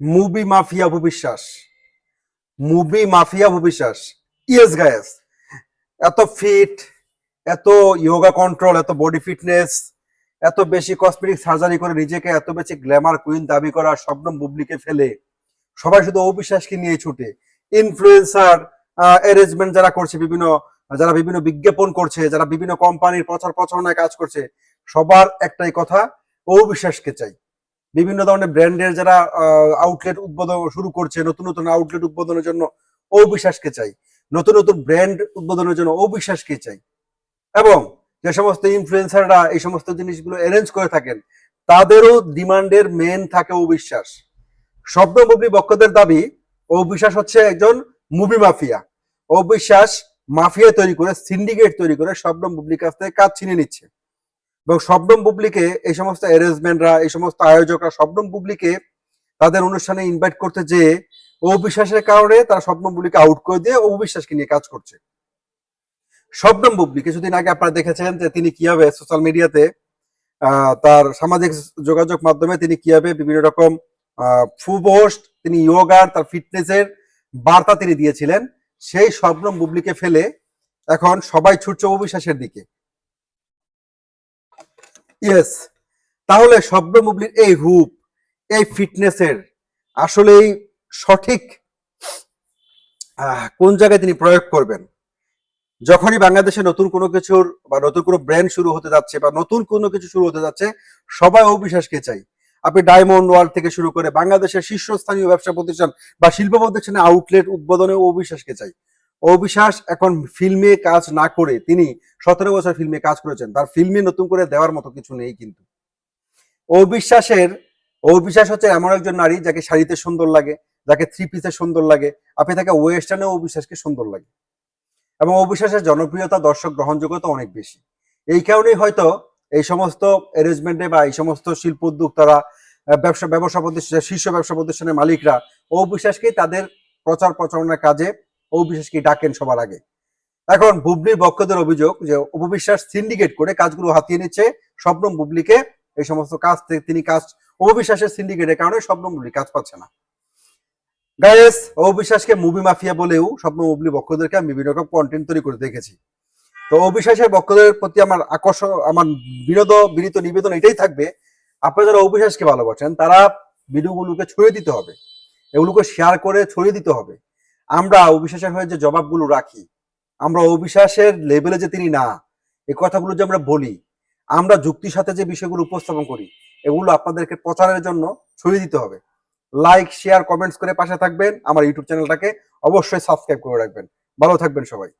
Movie mafia ভবিশ্বাস movie mafia ভবিশ্বাস yes guys এত ফিট এত ইয়োগা কন্ট্রোল এত বডি ফিটনেস এত বেশি কসমেটিক সার্জারি করে নিজেকে এত বেশি গ্ল্যামার কুইন দাবি করা স্বপ্ন বুবলিকে ফেলে। সবাই শুধু অবিশ্বাসকে নিয়ে ছুটে। ইনফ্লুয়েন্সার অ্যারেঞ্জমেন্ট যারা করছে, বিভিন্ন, যারা বিভিন্ন বিজ্ঞাপন করছে, যারা বিভিন্ন কোম্পানির প্রচার প্রচারণায় কাজ করছে, সবার একটাই কথা অবিশ্বাসকে চাই। বিভিন্ন ধরনের ব্র্যান্ডের যারা আউটলেট উদ্বোধন শুরু করছে, নতুন নতুন আউটলেট উদ্বোধনের জন্য অবিশ্বাসকে চাই। নতুন নতুন ব্র্যান্ড উদ্বোধনের জন্য অবিশ্বাসকে চাই। এবং যে সমস্ত ইনফ্লুয়েন্সাররা এই সমস্ত জিনিসগুলো অ্যারেঞ্জ করে থাকেন, তাদেরও ডিমান্ডের মেন থাকে অবিশ্বাস। শব্দ মুভি বক্তাদের দাবি, অবিশ্বাস হচ্ছে একজন মুভি মাফিয়া অবিশ্বাস মাফিয়া তৈরি করে সিন্ডিকেট তৈরি করে শবনম বুবলির কাছ থেকে কাজ ছিনে নিচ্ছে। এবং শবনম বুবলিকে এই সমস্ত অ্যারেঞ্জমেন্টরা এই সমস্ত আয়োজকরা শবনম বুবলিকে তাদের অনুষ্ঠানে ইনভাইট করতে যে অবিশ্বাসের কারণে তারা শবনম বুবলিকে আউট করে দিয়ে অবিশ্বাসকে নিয়ে কাজ করছে। শবনম বুবলি কিছুদিন আগে আপনারা দেখেছেন যে তিনি কীভাবে সোশ্যাল মিডিয়াতে তার সামাজিক যোগাযোগ মাধ্যমে তিনি কীভাবে বিভিন্ন রকম ফু পোস্ট তিনি ইয়োগার তার ফিটনেসের বার্তা তিনি দিয়েছিলেন। সেই শবনম বুবলিকে ফেলে এখন সবাই ছুটছে অবিশ্বাসের দিকে। ইয়েস তাহলে শবনম বুবলির এই রূপ, এই ফিটনেসের আসলেই সঠিক কোন জায়গায় তিনি প্রয়োগ করবেন? যখনই বাংলাদেশে নতুন কোনো কিছুর বা নতুন কোনো ব্র্যান্ড শুরু হতে যাচ্ছে বা নতুন কোনো কিছু শুরু হতে যাচ্ছে, সবাই অবিশ্বাসকে চাই। আপনি ডায়মন্ড ওয়ার্ল্ড থেকে শুরু করে বাংলাদেশের শীর্ষস্থানীয় ব্যবসা প্রতিষ্ঠান বা শিল্প প্রতিষ্ঠানে আউটলেট উদ্বোধনে অবিশ্বাসকে চাই। অবিশ্বাস এখন ফিল্মে কাজ না করে তিনি সতেরো বছর ফিল্মে কাজ করেছেন। তার ফিল্মে নতুন করে দেওয়ার মতো কিছু নেই কিন্তু। অবিশ্বাসের, অবিশ্বাস হচ্ছে এমন একজন নারী যাকে শাড়িতে সুন্দর লাগে, যাকে থ্রি পিসে সুন্দর লাগে, আপনি তাকে ওয়েস্টার্নে অবিশ্বাসকে সুন্দর লাগে। এবং অবিশ্বাসের জনপ্রিয়তা, দর্শক গ্রহণযোগ্যতা অনেক বেশি। এই কারণেই হয়তো এই সমস্ত অ্যারেঞ্জমেন্টে বা এই সমস্ত শিল্প উদ্যোক্তারা ব্যবসা ব্যবসা প্রতিষ্ঠান শীর্ষ ব্যবসা প্রতিষ্ঠানের মালিকরা অবিশ্বাসকেই তাদের প্রচার প্রচারণার কাজে অবিশ্বাসকে ডাকেন সবার আগে। এখন বুবলির বক্তদের অভিযোগ যে অপবিশ্বাস সিন্ডিকেট করে কাজগুলো হাতিয়ে নিচ্ছে স্বপ্নম বুবলিকে। এই সমস্ত কাজ থেকে তিনি কাজ অবিশ্বাসের সিন্ডিকেটের কারণে স্বপ্নম বুবলি কাজ পাচ্ছে না। গায়েস অবিশ্বাসকে মুভি মাফিয়া বলেও স্বপ্ন মুবলি বক্ষদেরকে আমি বিভিন্ন রকম কন্টেন্ট তৈরি করে দেখেছি। তো অবিশ্বাসের বক্ষদের প্রতি আমার আকর্ষণ আমার বিনোদ, বিনীত নিবেদন এটাই থাকবে, আপনারা যারা অবিশ্বাসকে ভালোবাসেন, তারা ভিডিওগুলোকে ছড়িয়ে দিতে হবে। এগুলোকে শেয়ার করে ছড়িয়ে দিতে হবে। আমরা অবিশ্বাসের হয়ে যে জবাবগুলো রাখি, আমরা অবিশ্বাসের লেভেলে যে তিনি না এই কথাগুলো যে আমরা বলি, আমরা যুক্তির সাথে যে বিষয়গুলো উপস্থাপন করি, এগুলো আপনাদেরকে প্রচারের জন্য ছড়িয়ে দিতে হবে। লাইক শেয়ার কমেন্টস করে পাশে থাকবেন, আমার ইউটিউব চ্যানেলটাকে অবশ্যই সাবস্ক্রাইব করে রাখবেন। ভালো থাকবেন সবাই।